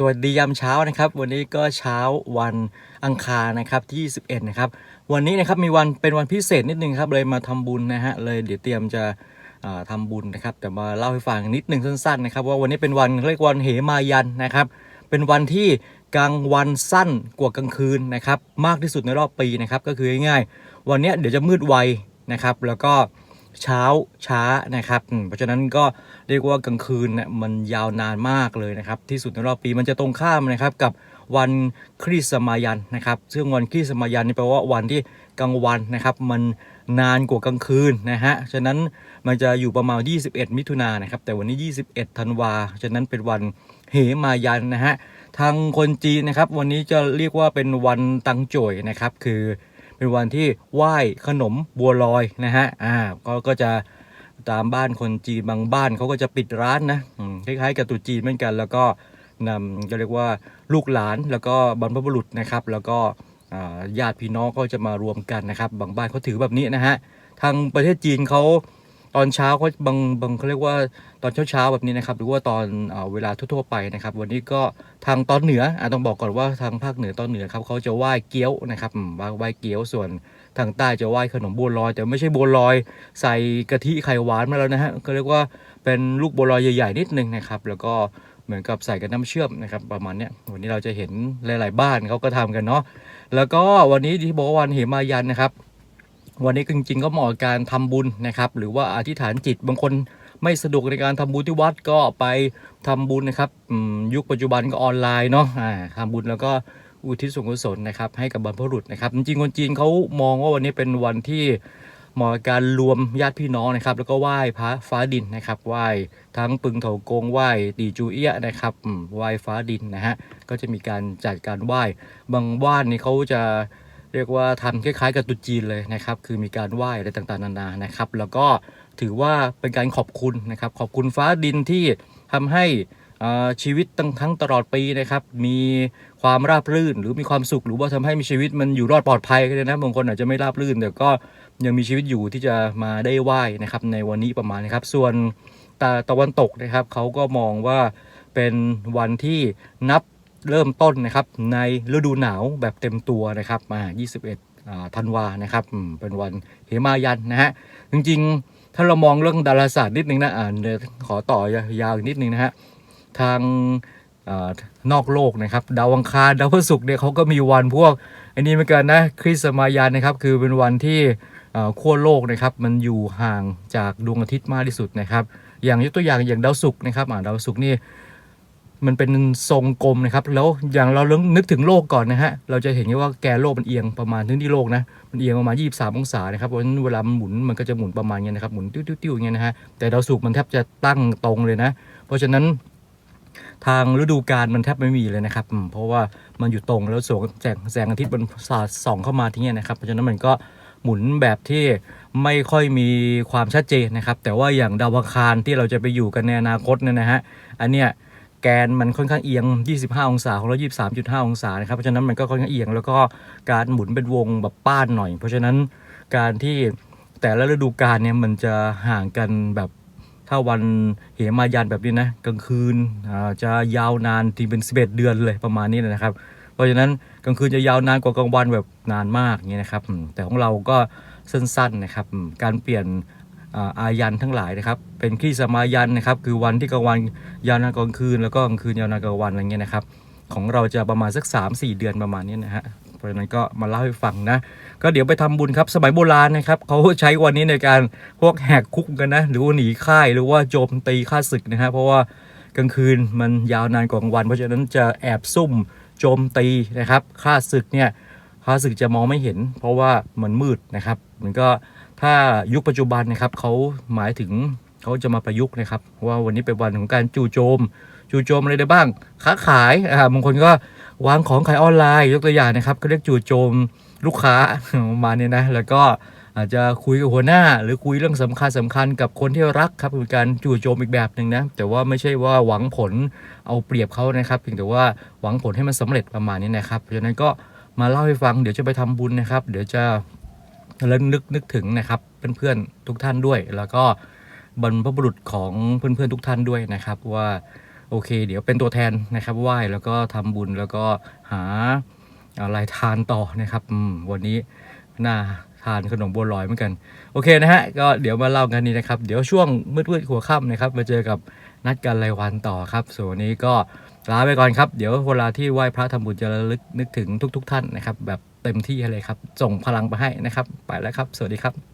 สวัสดียามเช้านะครับ วันนี้ก็เช้าวันอังคารนะครับที่ 21 นะครับ วันนี้นะครับมีวันเป็นวันพิเศษนิดนึงครับเลยมาทำบุญนะฮะเลยเดี๋ยวเตรียมจะอ่าทำบุญนะครับ แต่มาเล่าให้ฟังนิดนึงสั้นๆนะครับ ว่าวันนี้เป็นวันเรียกวันเหมายันนะครับ เป็นวันที่กลางวันสั้นกว่ากลางคืนนะครับ มากที่สุดในรอบปีนะครับก็คือง่ายๆวันนี้เดี๋ยวจะมืดไวนะครับ แล้วก็ เช้าช้านะครับ เพราะฉะนั้นก็เรียกว่ากลางคืนเนี่ยมันยาวนานมากเลยนะครับ ที่สุดในรอบปีมันจะตรงข้ามนะครับกับวันคริสต์มายันนะครับ ซึ่งวันคริสต์มายันนี่แปลว่าวันที่กลางวันนะครับ มันนานกว่ากลางคืนนะฮะ ฉะนั้นมันจะอยู่ประมาณ 21 มิถุนายนนะครับ แต่วันนี้ 21 ธันวา ฉะนั้นเป็นวันเหมายันนะฮะ ทางคนจีนนะครับ วันนี้จะเรียกว่าเป็นวันตังโจยนะครับ คือ เป็นวันที่ไหว้ขนมบัวลอยนะฮะอ่าก็ก็จะตามบ้านคนจีนบางบ้านเขาก็จะปิดร้านนะคล้ายๆกับตุจีนเหมือนกัน แล้วก็นำจะเรียกว่าลูกหลานแล้วก็บรรพบุรุษนะครับ แล้วก็ญาติพี่น้องก็จะมารวมกันนะครับ บางบ้านเขาถือแบบนี้นะฮะทางประเทศจีนเขา ตอนเช้าเขาบางบางเขาเรียกว่าตอนเช้าๆแบบนี้นะครับ หรือว่าตอนเอเวลาทั่วๆไปนะครับ วันนี้ก็ทางตอนเหนืออะต้องบอกก่อนว่าทางภาคเหนือตอนเหนือครับเขาจะไหว้เกี๊ยวนะครับไหว้เกี๊ยวส่วนทางใต้จะไหว้ขนมบัวลอย แต่ไม่ใช่บัวลอย ใส่กะทิไข่หวานมาแล้วนะฮะก็เรียกว่าเป็นลูกบัวลอยใหญ่ๆนิดนึงนะครับ แล้วก็เหมือนกับใส่กับน้ำเชื่อมนะครับประมาณนี้วันนี้เราจะเห็นหลาย ๆ บ้านเขาก็ทำกันเนาะแล้วก็วันนี้ที่บอกว่าวันเหมายันนะครับ วันนี้จริงๆก็เหมาะกับการทำบุญนะครับ หรือว่าอธิษฐานจิตบางคนไม่สะดวกในการทำบุญที่วัดก็ไปทำบุญนะครับยุคปัจจุบันก็ออนไลน์เนาะทำบุญแล้วก็อุทิศส่วนกุศลนะครับให้กับบรรพบุรุษนะครับ จริงๆคนจีนเขามองว่าวันนี้เป็นวันที่เหมาะการรวมญาติพี่น้องนะครับ แล้วก็ไหว้พระฟ้าดินนะครับไหว้ทั้งปึงเถากงไหว้ตีจูเอียนะครับไหว้ฟ้าดินนะฮะก็จะมีการจัดการไหว้บางบ้านนี่เขาจะ รียกว่าทำคล้ายๆ กับตุจีนเลยนะครับ คือมีการไหว้อะไรต่างๆนานานะครับ แล้วก็ถือว่าเป็นการขอบคุณนะครับ ขอบคุณฟ้าดินที่ทำให้ชีวิตตั้งทั้งตลอดปีนะครับ มีความราบรื่นหรือมีความสุขหรือว่าทำให้มีชีวิตมันอยู่รอดปลอดภัยก็ได้นะบางคนอาจจะไม่ราบรื่น แต่ก็ยังมีชีวิตอยู่ที่จะมาได้ไหว้นะครับ ในวันนี้ประมาณนี้ครับ ส่วนตาตะวันตกนะครับเขาก็มองว่าเป็นวันที่นับ เริ่มต้นนะครับในฤดูหนาวแบบเต็มตัวนะครับมา21ธันวานะครับเป็นวันเหมายันนะฮะจริงๆ ถ้าเรามองเรื่องดาราศาสตร์นิดนึงนะอ่าขอต่อยาวๆนิดนึงนะฮะทางอานอกโลกนะครับดาวอังคารดาวพฤหัสเนี่ยเขาก็มีวันพวกอันนี้เหมือนกันนะคริสต์มายันนะครับ คือเป็นวันที่ขั้วโลกนะครับมันอยู่ห่างจากดวงอาทิตย์มากที่สุดนะครับ อย่างยกตัวอย่างอย่างดาวศุกร์นะครับอ่าดาวศุกร์นี่ มันเป็นทรงกลมนะครับ แล้วอย่างเราเริ่มนึกถึงโลกก่อนนะฮะ เราจะเห็นว่าแกนโลกมันเอียงประมาณทึงที่โลกนะ มันเอียงประมาณ 23 องศานะครับเพราะฉะนั้นเวลามันหมุนมันก็จะหมุนประมาณเนี้ยนะครับ หมุนติ้วๆอย่างเงี้ยนะฮะ แต่ดาวศุกร์มันแทบจะตั้งตรงเลยนะ เพราะฉะนั้นทางฤดูกาลมันแทบไม่มีเลยนะครับ เพราะว่ามันอยู่ตรงแล้วแสงแสงแสงอาทิตย์มันสาดส่องเข้ามาที่เนี้ยนะครับ เพราะฉะนั้นมันก็หมุนแบบที่ไม่ค่อยมีความชัดเจนนะครับ แต่ว่าอย่างดาวอังคารที่เราจะไปอยู่กันในอนาคตเนี่ยนะฮะ อันเนี้ย แกนมันค่อนข้างเอียง 25 องศาของเรา23.5 องศานะครับ เพราะฉะนั้นมันก็ค่อนข้างเอียง แล้วก็การหมุนเป็นวงแบบป้านหน่อย เพราะฉะนั้นการที่แต่ละฤดูกาลเนี่ยมันจะห่างกันแบบถ้าวันเหมายันแบบนี้นะกลางคืนจะยาวนานทีเป็น 11 เดือนเลยประมาณนี้นะครับ เพราะฉะนั้นกลางคืนจะยาวนานกว่ากลางวันแบบนานมากอย่างเงี้ยนะครับ แต่ของเราก็สั้นๆนะครับ การเปลี่ยน อาอายันทั้งหลายนะครับ เป็นคริสมายันนะครับ คือวันที่กลางวันยาวนานกลางคืน แล้วก็กลางคืนยาวนานกลางวันอะไรเงี้ยนะครับ ของเราจะประมาณสัก 3-4 เดือนประมาณนี้นะฮะเพราะฉะนั้นก็มาเล่าให้ฟังนะ ก็เดี๋ยวไปทำบุญครับ สมัยโบราณนะครับเขาใช้วันนี้ในการพวกแหกคุกกันนะ หรือว่าหนีค่ายหรือว่าโจมตีข้าศึกนะฮะเพราะว่ากลางคืนมันยาวนานกว่ากลางวัน เพราะฉะนั้นจะแอบซุ่มโจมตีนะครับข้าศึกเนี่ยข้าศึกจะมองไม่เห็น เพราะว่ามันมืดนะครับ มันก็ ถ้ายุคปัจจุบันนะครับเขาหมายถึงเขาจะมาประยุกต์นะครับ ว่าวันนี้เป็นวันของการจู่โจม จู่โจมอะไรได้บ้าง ค้าขายอ่าบางคนก็วางของขายออนไลน์ยกตัวอย่างนะครับก็เรียกจู่โจมลูกค้าประมาณนี้นะแล้วก็อาจจะคุยกับหัวหน้า หรือคุยเรื่องสำคัญสำคัญกับคนที่รักครับเป็นการจู่โจมอีกแบบหนึ่งนะแต่ว่าไม่ใช่ว่าหวังผลเอาเปรียบเขานะครับเพียงแต่ว่าหวังผลให้มันสำเร็จประมาณนี้นะครับเพราะฉะนั้นก็มาเล่าให้ฟังเดี๋ยวจะไปทำบุญนะครับ เดี๋ยวจะ แล้วนึกนึกถึงนะครับเพื่อนๆทุกท่านด้วย แล้วก็บรรพบุรุษของเพื่อนๆทุกท่านด้วยนะครับ ว่าโอเค เดี๋ยวเป็นตัวแทนนะครับไหว้แล้วก็ทำบุญแล้วก็หาอะไรทานต่อนะครับวันนี้น่าทานขนมบัวลอยเหมือนกัน โอเคนะฮะก็เดี๋ยวมาเล่ากันนี้นะครับ เดี๋ยวช่วงมืดๆหัวค่ำนะครับ มาเจอกับนัดกันรายวันต่อครับ ส่วนนนี้ก็ลาไปก่อนครับ เดี๋ยวเวลาที่ไหว้พระทำบุญจะระลึกนึกถึงทุก ๆ ท่านนะครับแบบ เต็มที่เลยครับส่งพลังไปให้นะครับ ไปแล้วครับ สวัสดีครับ